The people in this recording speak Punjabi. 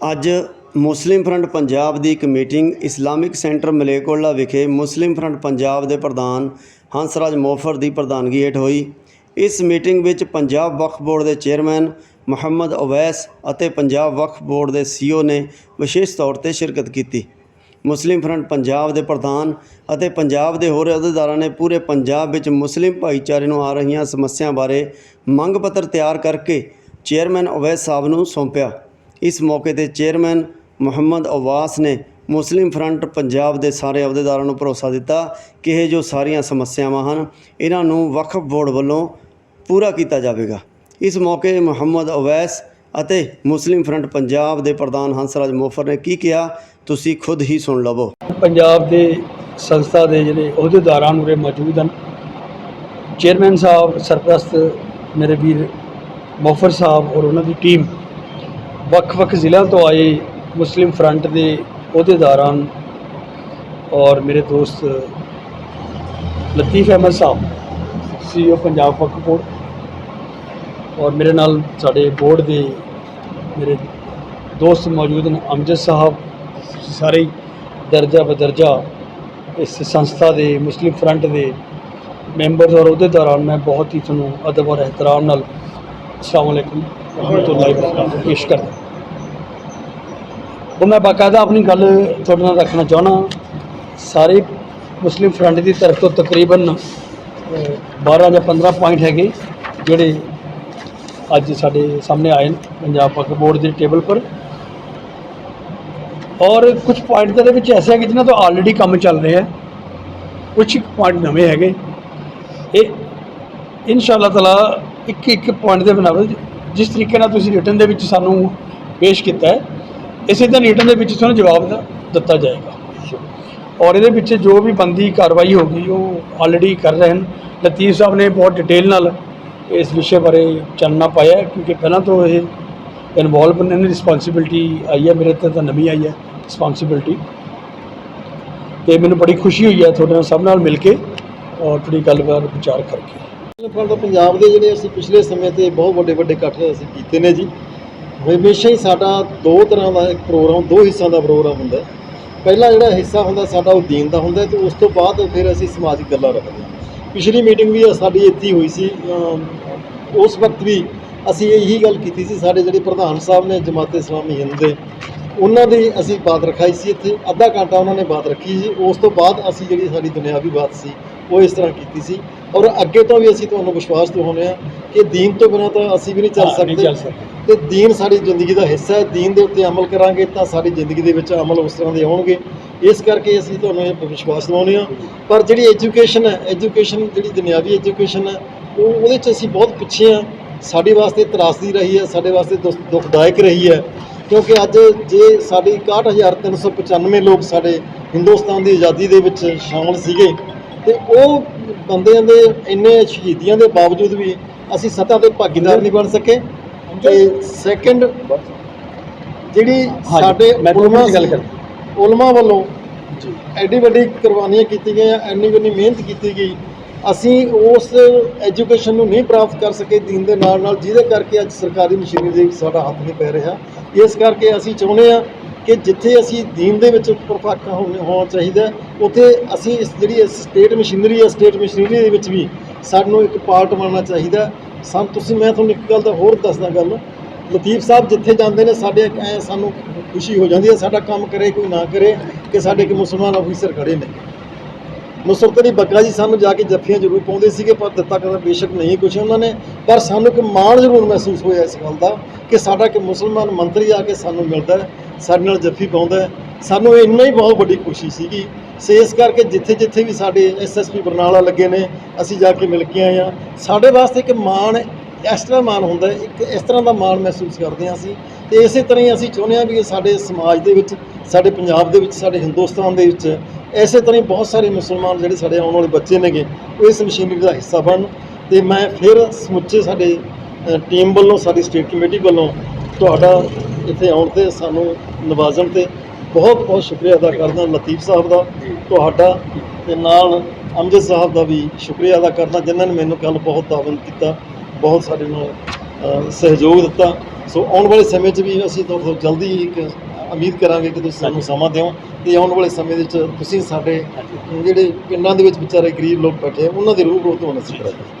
ਅੱਜ ਮੁਸਲਿਮ ਫਰੰਟ ਪੰਜਾਬ ਦੀ ਇੱਕ ਮੀਟਿੰਗ ਇਸਲਾਮਿਕ ਸੈਂਟਰ ਮਲੇਕੋਲਾ ਵਿਖੇ ਮੁਸਲਿਮ ਫਰੰਟ ਪੰਜਾਬ ਦੇ ਪ੍ਰਧਾਨ ਹੰਸਰਾਜ ਮੋਫਰ ਦੀ ਪ੍ਰਧਾਨਗੀ ਹੇਠ ਹੋਈ। ਇਸ ਮੀਟਿੰਗ ਵਿੱਚ ਪੰਜਾਬ ਵਕਫ ਬੋਰਡ ਦੇ ਚੇਅਰਮੈਨ ਮੁਹੰਮਦ ਅਵੈਸ ਅਤੇ ਪੰਜਾਬ ਵਕਫ ਬੋਰਡ ਦੇ ਸੀਓ ਨੇ ਵਿਸ਼ੇਸ਼ ਤੌਰ ਤੇ ਸ਼ਿਰਕਤ ਕੀਤੀ। ਮੁਸਲਿਮ ਫਰੰਟ ਪੰਜਾਬ ਦੇ ਪ੍ਰਧਾਨ ਅਤੇ ਪੰਜਾਬ ਦੇ ਹੋਰ ਅਹੁਦੇਦਾਰਾਂ ਨੇ ਪੂਰੇ ਪੰਜਾਬ ਵਿੱਚ ਮੁਸਲਿਮ ਭਾਈਚਾਰੇ ਨੂੰ ਆ ਰਹੀਆਂ ਸਮੱਸਿਆਵਾਂ ਬਾਰੇ ਮੰਗ ਪੱਤਰ ਤਿਆਰ ਕਰਕੇ ਚੇਅਰਮੈਨ ਅਵੈਸ ਸਾਹਿਬ ਨੂੰ ਸੌਂਪਿਆ। ਇਸ ਮੌਕੇ ਤੇ ਚੇਅਰਮੈਨ ਮੁਹੰਮਦ ਅਵਾਸ ਨੇ ਮੁਸਲਿਮ ਫਰੰਟ ਪੰਜਾਬ ਦੇ ਸਾਰੇ ਅਹੁਦੇਦਾਰਾਂ ਨੂੰ ਭਰੋਸਾ ਦਿੱਤਾ ਕਿ ਇਹ ਜੋ ਸਾਰੀਆਂ ਸਮੱਸਿਆਵਾਂ ਹਨ, ਇਹਨਾਂ ਨੂੰ ਵਕਫ ਬੋਰਡ ਵੱਲੋਂ ਪੂਰਾ ਕੀਤਾ ਜਾਵੇਗਾ। ਇਸ ਮੌਕੇ ਮੁਹੰਮਦ ਅਵੈਸ ਅਤੇ ਮੁਸਲਿਮ ਫਰੰਟ ਪੰਜਾਬ ਦੇ ਪ੍ਰਧਾਨ ਹੰਸਰਾਜ ਮੋਫਰ ਨੇ ਕੀ ਕਿਹਾ, ਤੁਸੀਂ ਖੁਦ ਹੀ ਸੁਣ ਲਵੋ। ਪੰਜਾਬ ਦੇ ਸੰਸਥਾ ਦੇ ਜਿਹੜੇ ਅਹੁਦੇਦਾਰਾਂ ਨੂੰ ਰੇ ਮੌਜੂਦ ਹਨ, ਚੇਅਰਮੈਨ ਸਾਹਿਬ ਸਰਪ੍ਰਸਤ ਮੇਰੇ ਵੀਰ ਮੋਫਰ ਸਾਹਿਬ ਔਰ ਉਹਨਾਂ ਦੀ ਟੀਮ ਵੱਖ-ਵੱਖ ਜ਼ਿਲ੍ਹਿਆਂ ਤੋਂ ਆਏ ਮੁਸਲਿਮ ਫਰੰਟ ਦੇ ਅਹੁਦੇਦਾਰਾਂ ਔਰ ਮੇਰੇ ਦੋਸਤ ਲਤੀਫ ਅਹਿਮਦ ਸਾਹਿਬ ਸੀਓ ਪੰਜਾਬ ਵਕਫ ਔਰ ਮੇਰੇ ਨਾਲ ਸਾਡੇ ਬੋਰਡ ਦੇ ਮੇਰੇ ਦੋਸਤ ਮੌਜੂਦ ਨੇ ਅਮਜਦ ਸਾਹਿਬ। ਸਾਰੇ ਦਰਜਾ ਬਦਰਜਾ ਇਸ ਸੰਸਥਾ ਦੇ ਮੁਸਲਿਮ ਫਰੰਟ ਦੇ ਮੈਂਬਰਸ ਔਰ ਅਹੁਦੇਦਾਰਾਂ ਨੂੰ ਮੈਂ ਬਹੁਤ ਹੀ ਤੁਹਾਨੂੰ ਅਦਬ ਔਰ ਇਹਤਰਾਮ ਨਾਲ ਅਸਲਾਮ ਅਲੈਕੁਮ। ਰਹਿਮਤੁਲਾਹਿ ਪੇਸ਼ ਕਰਦਾ ਉਹ ਮੈਂ ਬਾਕਾਇਦਾ ਆਪਣੀ ਗੱਲ ਤੁਹਾਡੇ ਨਾਲ ਰੱਖਣਾ ਚਾਹਣਾ ਸਾਰੇ ਮੁਸਲਿਮ ਫਰੰਟ ਦੀ ਤਰਫ ਤੋਂ ਤਕਰੀਬਨ ਅਹ, 12 ਜਾਂ 15 ਪੁਆਇੰਟ ਹੈਗੇ ਜਿਹੜੇ ਅੱਜ ਸਾਡੇ ਸਾਹਮਣੇ ਆਏ ਨੇ ਪੰਜਾਬ ਵਕਫ ਬੋਰਡ ਦੇ ਟੇਬਲ ਪਰ। ਔਰ ਕੁਝ ਪੁਆਇੰਟ ਦੇ ਵਿੱਚ ਐਸੇ ਹੈਗੇ ਜਿਨ੍ਹਾਂ ਤੋਂ ਆਲਰੇਡੀ ਕੰਮ ਚੱਲ ਰਿਹਾ ਹੈ। ਕੁਝ ਪੁਆਇੰਟ ਨਵੇਂ ਹੈਗੇ। ਇਹ ਇਨਸ਼ਾਅੱਲਾ ਤਾਲਾ ਇੱਕ ਇੱਕ ਪੁਆਇੰਟ ਦੇ ਬਨਾਵਲ ਜਿਸ ਤਰੀਕੇ ਨਾਲ ਤੁਸੀਂ ਰਿਟਨ ਦੇ ਵਿੱਚ ਸਾਨੂੰ ਪੇਸ਼ ਕੀਤਾ ਹੈ, ਇਸੇ ਤਰ੍ਹਾਂ ਰਿਟਨ ਦੇ ਵਿੱਚ ਤੁਹਾਨੂੰ ਜਵਾਬ ਦਾ ਦਿੱਤਾ ਜਾਏਗਾ। ਔਰ ਇਹਦੇ ਵਿੱਚ ਜੋ ਵੀ ਬੰਦੀ ਕਾਰਵਾਈ ਹੋਗੀ ਉਹ ਆਲਰੇਡੀ ਕਰ ਰਹੇ ਹਨ। ਲਤੀਫ ਸਾਹਿਬ ਨੇ ਬਹੁਤ ਡਿਟੇਲ ਨਾਲ ਇਸ ਵਿਸ਼ੇ ਬਾਰੇ ਚਾਨਣਾ ਪਾਇਆ ਕਿਉਂਕਿ ਪਹਿਲਾਂ ਤੋਂ ਇਹ ਇਨਵੋਲਵ ਨੇ ਰਿਸਪੌਂਸਿਬਿਲਟੀ ਆਈ ਹੈ, ਮੇਰੇ ਤੇ ਤਾਂ ਨਵੀਂ ਆਈ ਹੈ ਰਿਸਪੌਂਸਿਬਿਲਟੀ ਤੇ ਮੈਨੂੰ ਬੜੀ ਖੁਸ਼ੀ ਹੋਈ ਹੈ ਤੁਹਾਡੇ ਨਾਲ ਸਭ ਨਾਲ ਮਿਲ ਕੇ ਔਰ ਤੁਹਾਡੀ ਗੱਲਬਾਤ ਵਿਚਾਰ ਕਰਕੇ। ਫਰੰਟ ਪੰਜਾਬ ਦੇ ਜਿਹੜੇ ਅਸੀਂ ਪਿਛਲੇ ਸਮੇਂ ਤੇ ਬਹੁਤ ਵੱਡੇ ਵੱਡੇ ਇਕੱਠ ਅਸੀਂ ਕੀਤੇ ਨੇ ਜੀ। ਹਮੇਸ਼ਾ ਹੀ ਸਾਡਾ ਦੋ ਤਰ੍ਹਾਂ ਦਾ ਇੱਕ ਪ੍ਰੋਗਰਾਮ, ਦੋ ਹਿੱਸਿਆਂ ਦਾ ਪ੍ਰੋਗਰਾਮ ਹੁੰਦਾ ਹੈ। ਪਹਿਲਾ ਜਿਹੜਾ ਹਿੱਸਾ ਹੁੰਦਾ, ਸਾਡਾ ਉਹ ਦੀਨ ਦਾ ਹੁੰਦਾ ਹੈ ਤੇ ਉਸ ਤੋਂ ਬਾਅਦ ਫਿਰ ਅਸੀਂ ਸਮਾਜਿਕ ਗੱਲਾਂ ਰੱਖਦੇ ਹਾਂ। ਪਿਛਲੀ ਮੀਟਿੰਗ ਵੀ ਸਾਡੀ ਇੱਥੇ ਹੋਈ ਸੀ। ਉਸ ਵਕਤ ਵੀ ਅਸੀਂ ਇਹੀ ਗੱਲ ਕੀਤੀ ਸੀ, ਸਾਡੇ ਜਿਹੜੇ ਪ੍ਰਧਾਨ ਸਾਹਿਬ ਨੇ ਜਮਾਤ ਇਸਲਾਮੀ ਹਿੰਦ ਦੇ, ਉਹਨਾਂ ਦੀ ਅਸੀਂ ਬਾਤ ਰਖਾਈ ਸੀ ਇੱਥੇ। ਅੱਧਾ ਘੰਟਾ ਉਹਨਾਂ ਨੇ ਬਾਤ ਰੱਖੀ ਸੀ। ਉਸ ਤੋਂ ਬਾਅਦ ਅਸੀਂ ਜਿਹੜੀ ਸਾਡੀ ਦੁਨਿਆਵੀ ਬਾਤ ਸੀ, ਉਹ ਇਸ ਤਰ੍ਹਾਂ ਕੀਤੀ ਸੀ। ਔਰ ਅੱਗੇ ਤੋਂ ਵੀ ਅਸੀਂ ਤੁਹਾਨੂੰ ਵਿਸ਼ਵਾਸ ਦਿਵਾਉਂਦੇ ਹਾਂ ਕਿ ਦੀਨ ਤੋਂ ਬਿਨਾਂ ਤਾਂ ਅਸੀਂ ਵੀ ਨਹੀਂ ਚੱਲ ਹਾਂ, ਨਹੀਂ ਸਕਦੇ। ਚੱਲ ਸਕਦੇ। ਤੇ ਦੀਨ ਸਾਡੀ ਜ਼ਿੰਦਗੀ ਦਾ ਹਿੱਸਾ ਹੈ। ਦੀਨ ਦੇ ਉੱਤੇ ਅਮਲ ਕਰਾਂਗੇ ਤਾਂ ਸਾਡੀ ਜ਼ਿੰਦਗੀ ਦੇ ਵਿੱਚ ਅਮਲ ਉਸ ਤਰ੍ਹਾਂ ਦੇ ਆਉਣਗੇ। ਇਸ ਕਰਕੇ ਅਸੀਂ ਤੁਹਾਨੂੰ ਇਹ ਵਿਸ਼ਵਾਸ ਦਿਵਾਉਂਦੇ ਹਾਂ। ਪਰ ਜਿਹੜੀ ਐਜੂਕੇਸ਼ਨ ਹੈ ਐਜੂਕੇਸ਼ਨ ਜਿਹੜੀ ਦੁਨਿਆਵੀ ਐਜੂਕੇਸ਼ਨ ਹੈ ਉਹ ਉਹਦੇ 'ਚ ਅਸੀਂ ਬਹੁਤ ਪਿੱਛੇ ਹਾਂ। ਸਾਡੇ ਵਾਸਤੇ ਤਰਾਸਦੀ ਰਹੀ ਹੈ ਸਾਡੇ ਵਾਸਤੇ ਦੁੱਖ- ਦੁਖਦਾਇਕ ਰਹੀ ਹੈ। ਕਿਉਂਕਿ ਅੱਜ ਜੇ ਸਾਡੀ 61395 ਲੋਕ ਸਾਡੇ ਹਿੰਦੁਸਤਾਨ ਦੀ ਆਜ਼ਾਦੀ ਦੇ ਵਿੱਚ ਸ਼ਾਮਲ ਸੀਗੇ ਤੇ ਉਹ ਬੰਦਿਆਂ ਦੇ ਇੰਨੇ ਸ਼ਹੀਦੀਆਂ ਦੇ ਬਾਵਜੂਦ ਵੀ ਅਸੀਂ ਸੱਤਾ ਦੇ ਭਾਗੀਦਾਰ ਨਹੀਂ ਬਣ ਸਕੇ। ਤੇ ਸੈਕੰਡ ਜਿਹੜੀ ਸਾਡੇ ਉਲਮਾ ਗੱਲ ਕਰ- ਉਲਮਾ ਵੱਲੋਂ ਜੀ। ਐਡੀ ਵੱਡੀ ਕੁਰਬਾਨੀਆਂ ਕੀਤੀ ਗਈਆਂ ਐਨੀ ਵੱਡੀ ਮਿਹਨਤ ਕੀਤੀ ਗਈ। ਅਸੀਂ ਉਸ ਐਜੂਕੇਸ਼ਨ ਨੂੰ ਨਹੀਂ ਪ੍ਰਾਪਤ ਕਰ ਸਕੇ ਦੀਨ ਦੇ ਨਾਲ ਨਾਲ ਜਿਹਦੇ ਕਰਕੇ ਅੱਜ ਸਰਕਾਰੀ ਮਸ਼ੀਨਰੀ ਦੇ ਸਾਡਾ ਹੱਥ ਨਹੀਂ ਪੈ ਰਿਹਾ। ਇਸ ਕਰਕੇ ਅਸੀਂ ਚਾਹੁੰਦੇ ਹਾਂ ਕਿ ਜਿੱਥੇ ਅਸੀਂ ਦੀਨ ਦੇ ਵਿੱਚ ਪਰਪੱਕ ਹੋਣਾ ਹੋਣਾ ਚਾਹੀਦਾ ਉੱਥੇ ਅਸੀਂ ਇਸ ਜਿਹੜੀ ਸਟੇਟ ਮਸ਼ੀਨਰੀ ਹੈ ਸਟੇਟ ਮਸ਼ੀਨਰੀ ਦੇ ਵਿੱਚ ਵੀ ਸਾਨੂੰ ਇੱਕ ਪਾਰਟ ਬਣਨਾ ਚਾਹੀਦਾ ਹੈ। ਸਾਨੂੰ, ਤੁਸੀਂ, ਮੈਂ ਤੁਹਾਨੂੰ ਇੱਕ ਗੱਲ ਦਾ ਹੋਰ ਦੱਸਦਾ ਗੱਲ। ਲਤੀਫ ਸਾਹਿਬ ਜਿੱਥੇ ਜਾਂਦੇ ਨੇ, ਸਾਡੇ ਇੱਕ ਸਾਨੂੰ ਖੁਸ਼ੀ ਹੋ ਜਾਂਦੀ ਹੈ, ਸਾਡਾ ਕੰਮ ਕਰੇ ਕੋਈ ਨਾ ਕਰੇ, ਕਿ ਸਾਡੇ ਕਿ ਮੁਸਲਮਾਨ ਅਫੀਸਰ ਖੜੇ ਨੇ। ਨੁਸਰਤ ਅਲੀ ਬੱਗਾ ਜੀ ਸਾਨੂੰ ਜਾ ਕੇ ਜੱਫੀਆਂ ਜ਼ਰੂਰ ਪਾਉਂਦੇ ਸੀਗੇ, ਪਰ ਦਿੱਤਾ ਕਦਾ ਬੇਸ਼ੱਕ ਨਹੀਂ ਕੁਛ ਉਹਨਾਂ ਨੇ। ਪਰ ਸਾਨੂੰ ਇੱਕ ਮਾਣ ਜ਼ਰੂਰ ਮਹਿਸੂਸ ਹੋਇਆ ਇਸ ਗੱਲ ਦਾ, ਕਿ ਸਾਡਾ ਇੱਕ ਮੁਸਲਮਾਨ ਮੰਤਰੀ ਆ ਕੇ ਸਾਨੂੰ ਮਿਲਦਾ ਸਾਡੇ ਨਾਲ ਜੱਫੀ ਪਾਉਂਦਾ ਸਾਨੂੰ ਇੰਨਾ ਹੀ ਬਹੁਤ ਵੱਡੀ ਖੁਸ਼ੀ ਸੀਗੀ। ਸੇ ਇਸ ਕਰਕੇ ਜਿੱਥੇ ਜਿੱਥੇ ਵੀ ਸਾਡੇ ਐਸਐਸਪੀ ਬਰਨਾਲਾ ਲੱਗੇ ਨੇ, ਅਸੀਂ ਜਾ ਕੇ ਮਿਲ ਕੇ ਆਏ ਆ ਸਾਡੇ ਵਾਸਤੇ ਇੱਕ ਮਾਣ, ਇਸ ਤਰ੍ਹਾਂ ਮਾਣ ਹੁੰਦਾ ਇੱਕ ਇਸ ਤਰ੍ਹਾਂ ਦਾ ਮਾਣ ਮਹਿਸੂਸ ਕਰਦੇ ਹਾਂ ਅਸੀਂ। ਤੇ ਇਸੇ ਤਰ੍ਹਾਂ ਹੀ ਅਸੀਂ ਚਾਹੁੰਦੇ ਹਾਂ ਵੀ ਸਾਡੇ ਸਮਾਜ ਦੇ ਵਿੱਚ, ਸਾਡੇ ਪੰਜਾਬ ਦੇ ਵਿੱਚ, ਸਾਡੇ ਹਿੰਦੁਸਤਾਨ ਦੇ ਵਿੱਚ, ਇਸੇ ਤਰ੍ਹਾਂ ਹੀ ਬਹੁਤ ਸਾਰੇ ਮੁਸਲਮਾਨ ਜਿਹੜੇ ਸਾਡੇ ਆਉਣ ਵਾਲੇ ਬੱਚੇ ਨੇਗੇ, ਉਹ ਇਸ ਮਸ਼ੀਨਰੀ ਦਾ ਹਿੱਸਾ ਬਣਨ। ਤੇ ਮੈਂ ਫਿਰ ਸਮੁੱਚੇ ਸਾਡੇ ਟੀਮ ਵੱਲੋਂ, ਸਾਡੀ ਸਟੇਟ ਕਮੇਟੀ ਵੱਲੋਂ ਤੁਹਾਡਾ ਇੱਥੇ ਆਉਣ ਤੇ ਸਾਨੂੰ ਨਵਾਜ਼ਣ ਤੇ ਬਹੁਤ ਬਹੁਤ ਸ਼ੁਕਰੀਆ ਅਦਾ ਕਰਦਾ ਲਤੀਫ ਸਾਹਿਬ ਦਾ ਤੁਹਾਡਾ ਤੇ ਨਾਲ ਅਮਜਦ ਸਾਹਿਬ ਦਾ ਵੀ ਸ਼ੁਕਰੀਆ ਅਦਾ ਕਰਦਾ ਜਿਨ੍ਹਾਂ ਨੇ ਮੈਨੂੰ ਕੱਲ ਬਹੁਤ ਦਾਵਨ ਕੀਤਾ ਬਹੁਤ ਸਾਡੇ ਨਾਲ ਸਹਿਯੋਗ ਦਿੱਤਾ। ਸੋ ਆਉਣ ਵਾਲੇ ਸਮੇਂ 'ਚ ਵੀ ਅਸੀਂ ਤੁਹਾਡੇ ਤੋਂ ਜਲਦੀ ਇੱਕ ਉਮੀਦ ਕਰਾਂਗੇ ਕਿ ਤੁਸੀਂ ਸਾਨੂੰ ਸਮਾਂ ਦਿਓ ਤੇ ਆਉਣ ਵਾਲੇ ਸਮੇਂ ਦੇ ਵਿੱਚ ਤੁਸੀਂ ਸਾਡੇ ਜਿਹੜੇ ਪਿੰਡਾਂ ਦੇ ਵਿੱਚ ਵਿਚਾਰੇ ਗਰੀਬ ਲੋਕ ਬੈਠੇ ਉਹਨਾਂ ਦੇ ਰੂਪ ਰੋਤ ਹੋਣਾ ਸੀ ਕਰਾਂਗੇ